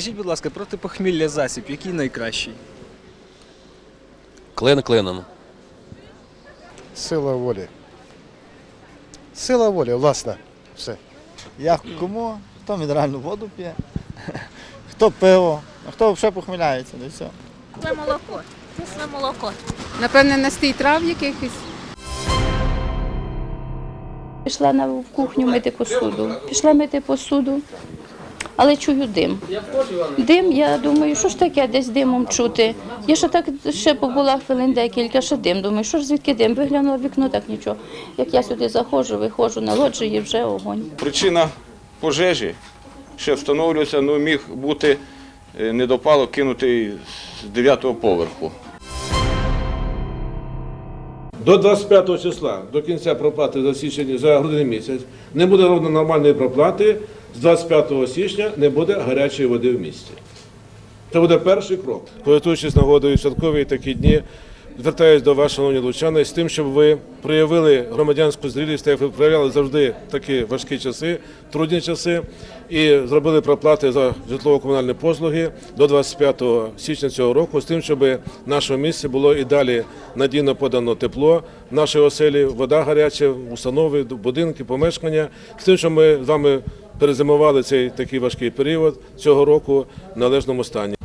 Скажіть, будь ласка, проти похмілля засіб, який найкращий? Клин клином. Сила волі. Сила волі, власна. Все. Як кому, хто мінеральну воду п'є, хто пиво, а хто взагалі похміляється, да і все. Кисле молоко. Кисле молоко. Напевне, настій трав якихось. Пішла на в кухню мити посуду. Пішла мити посуду, але чую дим. Дим, я думаю, що ж таке, десь димом чути. Я ще так ще побула хвилин декілька, ще дим. Думаю, що ж звідки дим? Виглянула в вікно, так нічого. Як я сюди заходжу, виходжу на лоджії, вже огонь. Причина пожежі ще встановлюється, ну міг бути е, недопалок кинутий з 9-го поверху. До 25 числа, до кінця проплати за січень за грудний місяць, не буде ровно нормальної проплати. З 25 січня не буде гарячої води в місті. Це буде перший крок. Користуючись нагодою святкові такі дні, звертаюся до вас, шановні лучани, з тим, щоб ви проявили громадянську зрілість, як ви проявляли завжди такі важкі часи, трудні часи, і зробили проплати за житлово-комунальні послуги до 25 січня цього року, з тим, щоб нашому місті було і далі надійно подано тепло, в нашій оселі, вода гаряча, установи, будинки, помешкання, з тим, щоб ми з вами перезимували цей такий важкий період цього року в належному стані.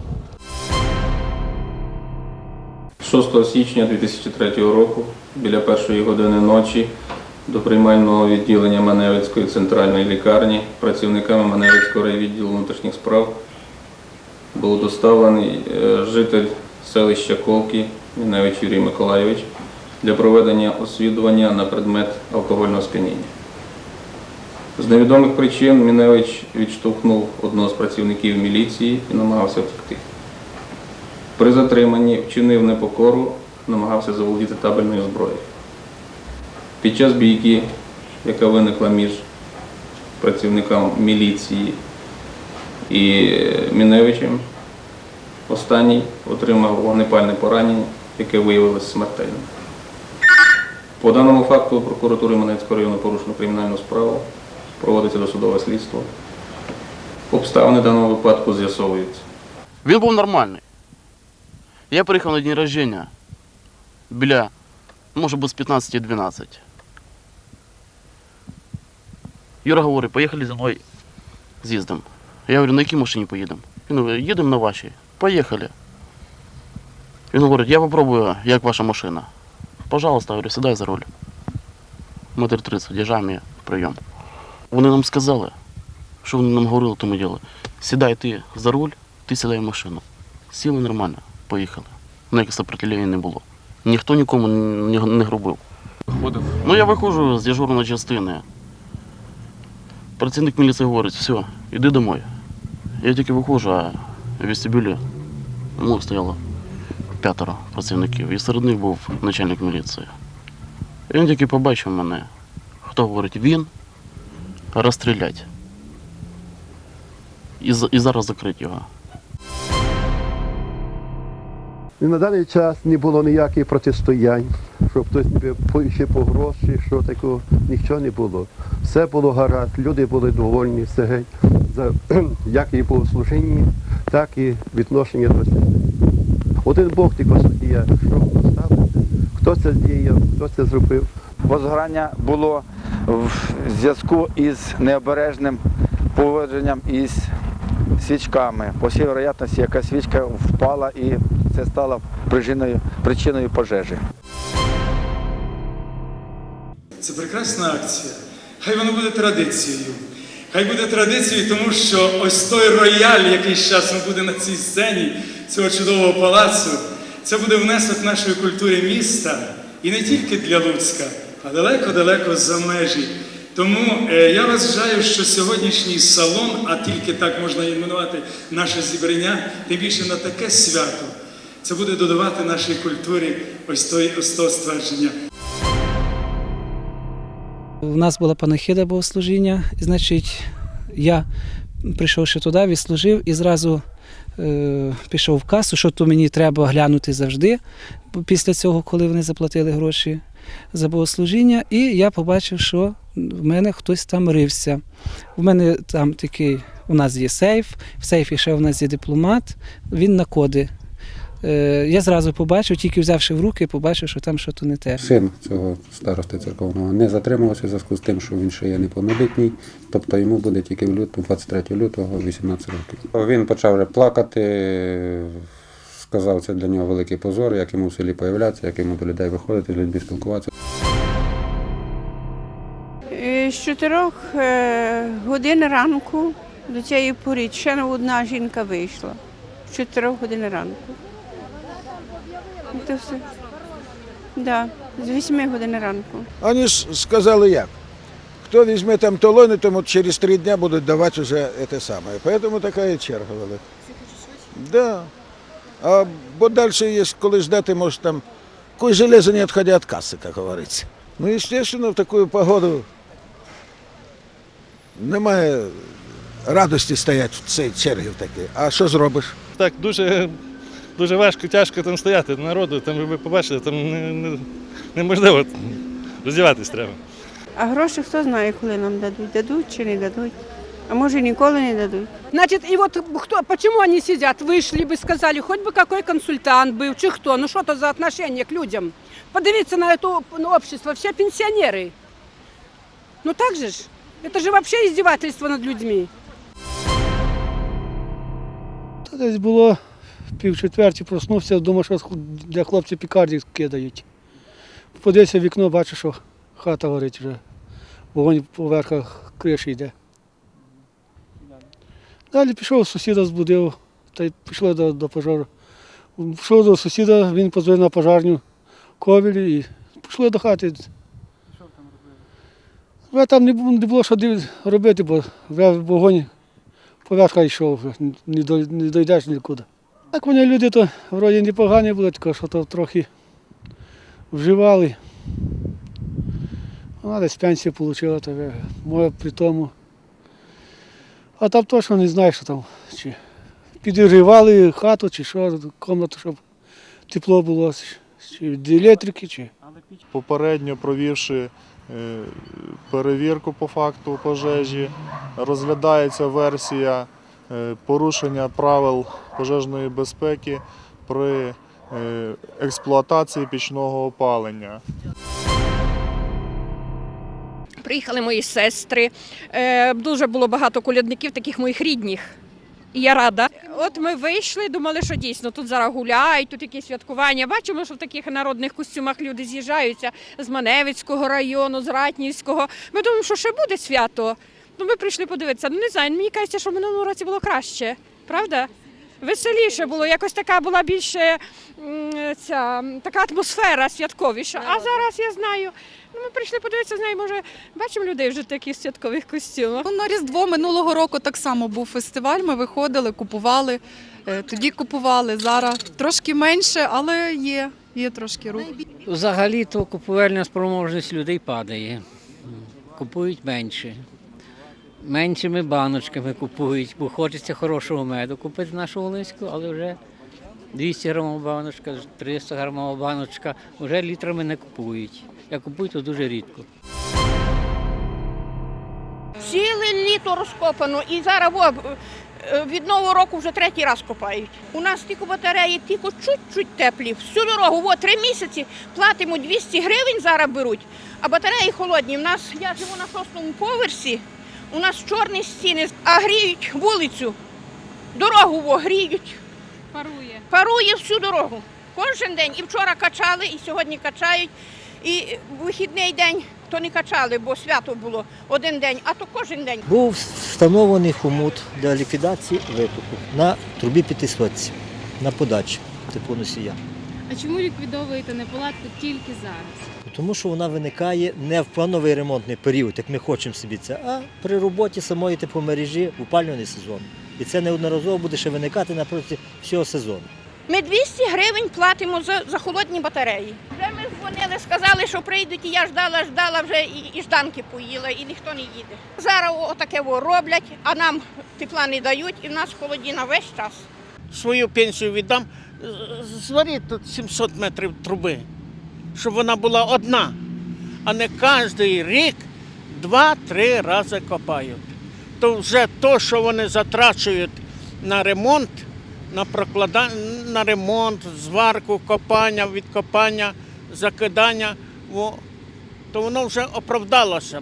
6 січня 2003 року біля першої години ночі до приймального відділення Маневицької центральної лікарні працівниками Маневицького райвідділу внутрішніх справ був доставлений е, житель селища Колки Міневич Юрій Миколайович для проведення освідування на предмет алкогольного сп'яніння. З невідомих причин Міневич відштовхнув одного з працівників міліції і намагався втекти. При затриманні вчинив непокору, намагався заволодіти табельною зброєю. Під час бійки, яка виникла між працівником міліції і Міневичем, останній отримав вогнепальне поранення, яке виявилось смертельним. По даному факту прокуратури Манецького району порушено кримінальну справу, проводиться досудове слідство. Обставини даного випадку з'ясовуються. Він був нормальний. Я приїхав на день рождения біля, може бути, з 15-12. Юра говорить, поїхали зі мною з'їздом. Я говорю, на якій машині поїдемо? Він говорить, їдемо на вашій. Поїхали. Він говорить, я попробую, як ваша машина. Пожалуйста, говорю, сідай за руль. Метр 30, їжджаємо в прийом. Вони нам сказали, що вони нам говорили, то ми діли. Сідай ти за руль, ти сідай в машину. Сіли нормально, поїхали. Ніяких сопротивлення не було. Ніхто нікому не, грубив. Ну я виходжу з дежурної частини. Працівник міліції говорить, все, іди домой. Я тільки виходжу, а в вестибюлі ну, стояло п'ятеро працівників. І серед них був начальник міліції. І він тільки побачив мене. Хто говорить, він розстрілять. І, і зараз закрить його. І на даний час не було ніяких протистоянь, щоб хтось по- ще погроз, чи що такого, нічого не було. Все було гаразд, люди були довольні, все геть, за, як і богослужінні, так і відношення до себе. Один Бог тільки суддя, що поставити, хто це здіяв, хто це зробив. Возгорання було в зв'язку із необережним поводженням із свічками. По всій вероятності, яка свічка впала і це стало причиною, причиною пожежі. Це прекрасна акція. Хай воно буде традицією. Хай буде традицією, тому що ось той рояль, який з часом буде на цій сцені цього чудового палацу, це буде внесок нашої культури міста і не тільки для Луцька, а далеко-далеко за межі. Тому е, я вважаю, що сьогоднішній салон, а тільки так можна іменувати наше зібрання, тим більше на таке свято, це буде додавати нашій культурі ось той ось того ствердження. У нас була панахида богослужіння, і, значить, я прийшовши туди, відслужив і зразу е, пішов в касу, що то мені треба глянути завжди після цього, коли вони заплатили гроші за богослужіння. І я побачив, що в мене хтось там рився. У мене там такий, у нас є сейф, в сейфі ще у нас є дипломат, він на коди. Е, Я зразу побачив, тільки взявши в руки, побачив, що там щось не те. Син цього старости церковного не затримувався в зв'язку з тим, що він ще є неповнолітній, тобто йому буде тільки в лютому, 23 лютого, 18 років. Він почав вже плакати, сказав, це для нього великий позор, як йому в селі появлятися, як йому до людей виходити, з людьми спілкуватися. Е, З чотирьох е, годин ранку до цієї пори ще одна жінка вийшла. З чотирьох годин ранку. То все. Да, з вісьми годин ранку. Вони ж сказали як. Хто візьме там талони, тому через три дня будуть давати вже те саме. Поэтому така і черга велика. Да. А бо далі є, коли ждати, може там кой железо не відходя від каси, як говориться. Ну, естественно, в таку погоду немає радості стояти в цій черзі такій. А що зробиш? Так дуже, дуже важко, тяжко там стояти народу, там ви побачили, там не, не, неможливо роздіватись треба. А гроші хто знає, коли нам дадуть, дадуть чи не дадуть. А може ніколи не дадуть. Значит, и вот кто, почему они сидят? Вышли бы, сказали, хоть бы какой консультант был, чи кто. Ну что это за отношение к людям? Подивиться на это ну, общество, все пенсионеры. Ну так же ж? Это же вообще издевательство над людьми. Та десь було пів четверті, проснувся, думав, що для хлопців пікарді кидають. Подивився в вікно, бачу, що хата горить вже. Вогонь по верхах криші йде. Далі пішов, сусіда збудив, та й пішли до, до пожару. Пішов до сусіда, він позвонив на пожарню ковілі і пішли до хати. Вже там не було, не було що робити, бо вогонь поверха йшов, не дійдеш нікуди. Так вони люди то вроді непогані були, тільки що то трохи вживали. Вона десь пенсію отримала, то може при тому. А там точно не знаю, що там. Чи підігрівали хату, чи що, кімнату, щоб тепло було, чи від електрики, чи. Попередньо провівши е, перевірку по факту пожежі, розглядається версія порушення правил пожежної безпеки при е, експлуатації пічного опалення. Приїхали мої сестри. Е, дуже було багато колядників, таких моїх рідних. І я рада. От ми вийшли, думали, що дійсно тут зараз гуляють, тут якісь святкування. Бачимо, що в таких народних костюмах люди з'їжджаються з Маневицького району, з Ратнівського. Ми думаємо, що ще буде свято. Ну, ми прийшли подивитися. Ну, не знаю, мені кажеться, що в минулому році було краще, правда? Веселіше було, якось така була більше ця, така атмосфера святковіша. А зараз я знаю. Ну, ми прийшли подивитися, знаю, може, бачимо людей вже в таких святкових костюмах. Ну, на Різдво минулого року так само був фестиваль. Ми виходили, купували. Е, Тоді купували, зараз трошки менше, але є, є трошки рух. Взагалі-то купувальна спроможність людей падає. Купують менше. Меншими баночками купують, бо хочеться хорошого меду купити нашу Волинську, але вже 200 грамова баночка, 300 грамова баночка, вже літрами не купують. Я купую то дуже рідко. Ціле літо розкопано і зараз е, від нового року вже третій раз копають. У нас тільки батареї тільки чуть-чуть теплі. Всю дорогу, во, три місяці платимо 200 гривень зараз беруть, а батареї холодні. У нас, я живу на шостому поверсі, у нас чорні стіни, а гріють вулицю. Дорогу во, гріють. Парує. Парує всю дорогу. Кожен день. І вчора качали, і сьогодні качають. І вихідний день то не качали, бо свято було один день, а то кожен день. Був встановлений хомут для ліквідації витоку на трубі п'ятисотці, на подачі теплоносія. А чому ліквідовуєте неполадку тільки зараз? Тому що вона виникає не в плановий ремонтний період, як ми хочемо собі це, а при роботі самої тепломережі в опалювальний сезон. І це неодноразово буде ще виникати напроти всього сезону. Ми 200 гривень платимо за, за холодні батареї. Вже ми дзвонили, сказали, що прийдуть, і я ждала, ждала вже і, і жданки поїла, і ніхто не їде. Зараз отаке роблять, а нам тепла не дають, і в нас холодіна весь час. свою пенсію віддам, з- зваріть тут 700 метрів труби, щоб вона була одна, а не кожен рік два-три рази копають. То вже то, що вони затрачують на ремонт, на прокладання, на ремонт, зварку, копання, відкопання, закидання, то воно вже оправдалося.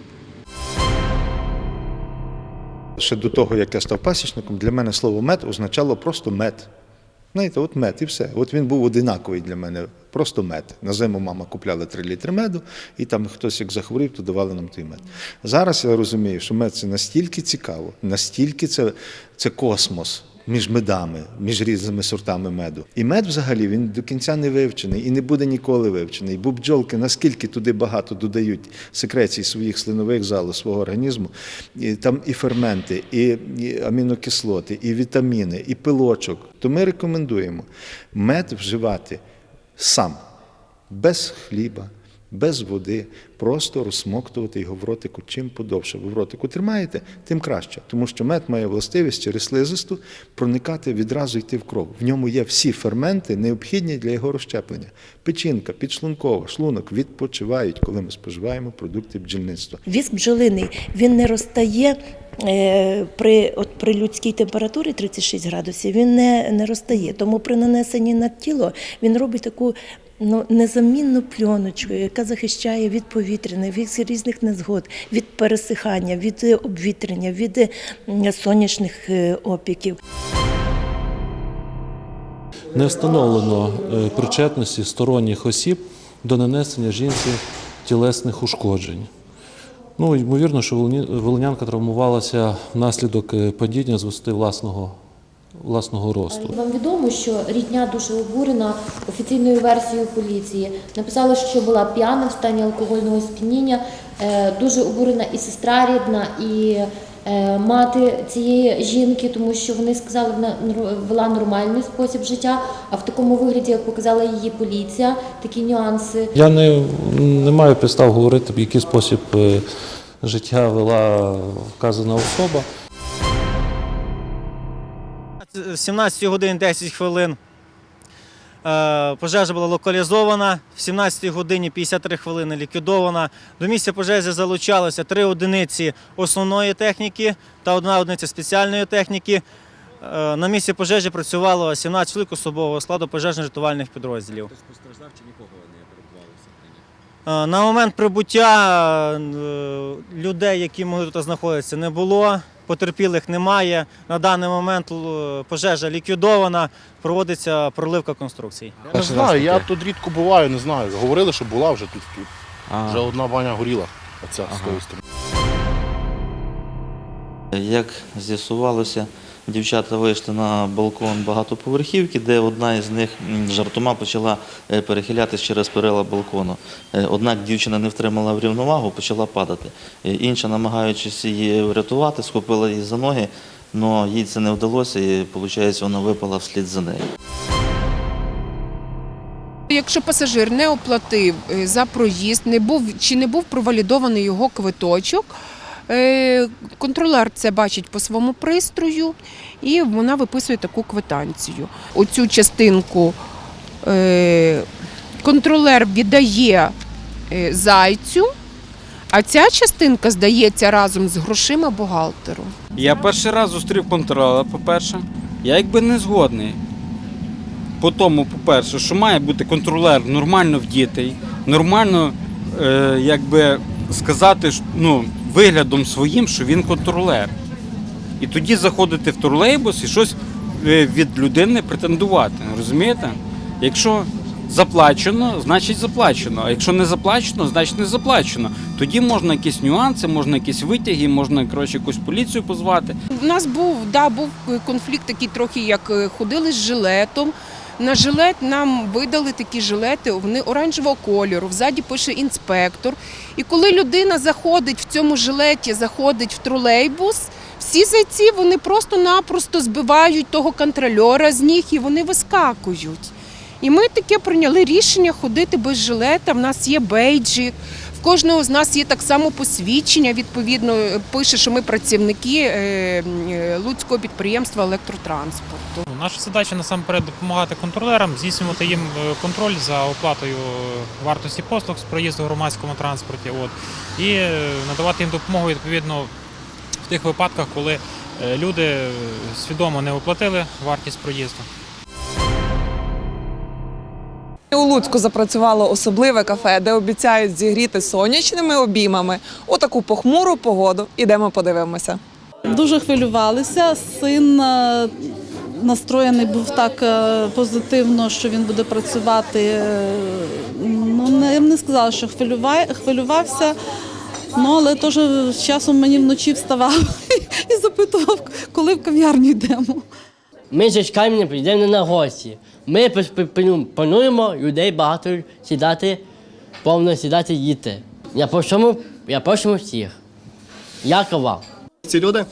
Ще до того, як я став пасічником, для мене слово мед означало просто мед. Знаєте, от мед і все. От він був одинаковий для мене, просто мед. На зиму мама купляла 3 літри меду, і там хтось як захворів, то давали нам той мед. Зараз я розумію, що мед це настільки цікаво, настільки це, це космос. Між медами, між різними сортами меду. І мед взагалі він до кінця не вивчений і не буде ніколи вивчений. Бо бджолки наскільки туди багато додають секрецій своїх слинових залоз свого організму, і там і ферменти, і, амінокислоти, і вітаміни, і пилочок. То ми рекомендуємо мед вживати сам, без хліба. Без води, просто розсмоктувати його в ротику чим подовше. Ви в ротику тримаєте, тим краще, тому що мед має властивість через слизисту проникати відразу йти в кров. В ньому є всі ферменти, необхідні для його розщеплення. Печінка, підшлункова, шлунок відпочивають, коли ми споживаємо продукти бджільництва. Віск бджолиний він не розтає е, при, от, при людській температурі 36 градусів, він не, не розтає. Тому при нанесенні на тіло він робить таку ну, незамінну пленочку, яка захищає від повітряних, від різних незгод, від пересихання, від е, обвітрення, від е, сонячних е, опіків. Не встановлено причетності сторонніх осіб до нанесення жінці тілесних ушкоджень. Ну, ймовірно, що волинянка травмувалася внаслідок падіння з висоти власного, власного росту. Вам відомо, що рідня дуже обурена офіційною версією поліції. Написала, що була п'яна в стані алкогольного сп'яніння. Е, Дуже обурена і сестра рідна, і е, мати цієї жінки, тому що вони сказали, вона вела нормальний спосіб життя. А в такому вигляді, як показала її поліція, такі нюанси. Я не, не маю підстав говорити, в який спосіб е, життя вела вказана особа. 17 годин 10 хвилин. Е, Пожежа була локалізована, в 17 годині 53 хвилини ліквідована. До місця пожежі залучалося три одиниці основної техніки та одна одиниця спеціальної техніки. Е, На місці пожежі працювало 17 чоловік особового складу пожежно-рятувальних підрозділів. Постраждав чи нікого не перебувалося? Е, На момент прибуття людей, які могли тут знаходитися, не було. Потерпілих немає. На даний момент е, пожежа ліквідована, проводиться проливка конструкцій. Я не знаю, я тут рідко буваю, не знаю. Говорили, що була вже тут. Вже одна баня горіла. Оця з тої сторони. Як з'ясувалося, дівчата вийшли на балкон багатоповерхівки, де одна із них жартома почала е, перехилятись через перила балкону. Е, Однак дівчина не втримала рівновагу, почала падати. Е, Інша, намагаючись її врятувати, схопила її за ноги, але їй це не вдалося, і виходить, вона випала вслід за нею. Якщо пасажир не оплатив за проїзд, не був чи не був провалідований його квиточок, контролер це бачить по своєму пристрою і вона виписує таку квитанцію. Оцю частинку е, контролер віддає е, зайцю, а ця частинка здається разом з грошима бухгалтеру. Я перший раз зустрів контролера, по-перше. Я якби не згодний. По тому, по-перше, що має бути контролер нормально вдітий, нормально, е, якби сказати, ну, виглядом своїм, що він контролер. І тоді заходити в тролейбус і щось е, від людини претендувати. Розумієте? Якщо заплачено, значить заплачено. А якщо не заплачено, значить не заплачено. Тоді можна якісь нюанси, можна якісь витяги, можна коротше, якусь поліцію позвати. У нас був, да, був конфлікт такий трохи, як е, ходили з жилетом. На жилет нам видали такі жилети, вони оранжевого кольору, взаді пише інспектор. І коли людина заходить в цьому жилеті, заходить в тролейбус, всі зайці вони просто-напросто збивають того контрольора з них і вони вискакують. І ми таке прийняли рішення ходити без жилета. В нас є бейджик. Кожного з нас є так само посвідчення. Відповідно, пише, що ми працівники е, е, Луцького підприємства електротранспорту. Ну, Наша задача насамперед допомагати контролерам, здійснювати їм е, контроль за оплатою вартості послуг з проїзду в громадському транспорті. От, і надавати їм допомогу відповідно в тих випадках, коли люди свідомо не оплатили вартість проїзду. У Луцьку запрацювало особливе кафе, де обіцяють зігріти сонячними обіймами у таку похмуру погоду. Ідемо подивимося. Дуже хвилювалися. Син е, настроєний був так е, позитивно, що він буде працювати. Е, Ну, я б не сказала, що хвилювався. Ну, але теж з часом мені вночі вставав і запитував, коли в кав'ярню йдемо. Ми чекаємо, не прийдемо на гості. Ми плануємо людей багато сідати, повно сідати їти. Я просимо, я просимо всіх. Дякую вам. Ці люди,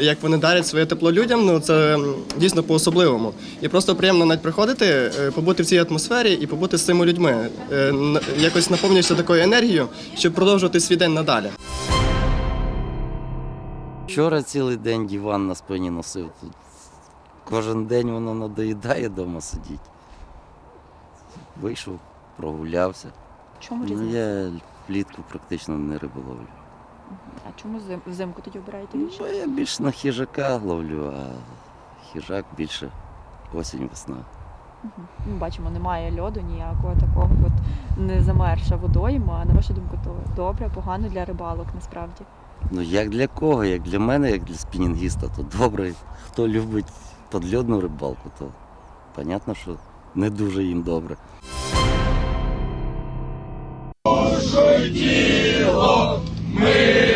як вони дарять своє тепло людям, ну це дійсно по-особливому. І просто приємно навіть приходити, е, побути в цій атмосфері і побути з цими людьми. Е, Якось наповнюєшся такою енергією, щоб продовжувати свій день надалі. Вчора цілий день диван на спині носив. Тут кожен день воно надоїдає вдома сидіти. Вийшов, прогулявся. Чому Ну, різниця? я влітку практично не риболовлю. А чому зим, взимку тоді обираєте більше? Бо я більше на хижака ловлю, а хижак більше осінь, весна. Мгм. Ми бачимо, немає льоду ніякого такого, от не замерша водойма. А на вашу думку, то добре, погано для рибалок насправді. Ну як для кого? Як для мене, як для спінінгіста, то добре. Хто любить подльодну рибалку, то понятно, що не дуже їм добре. ми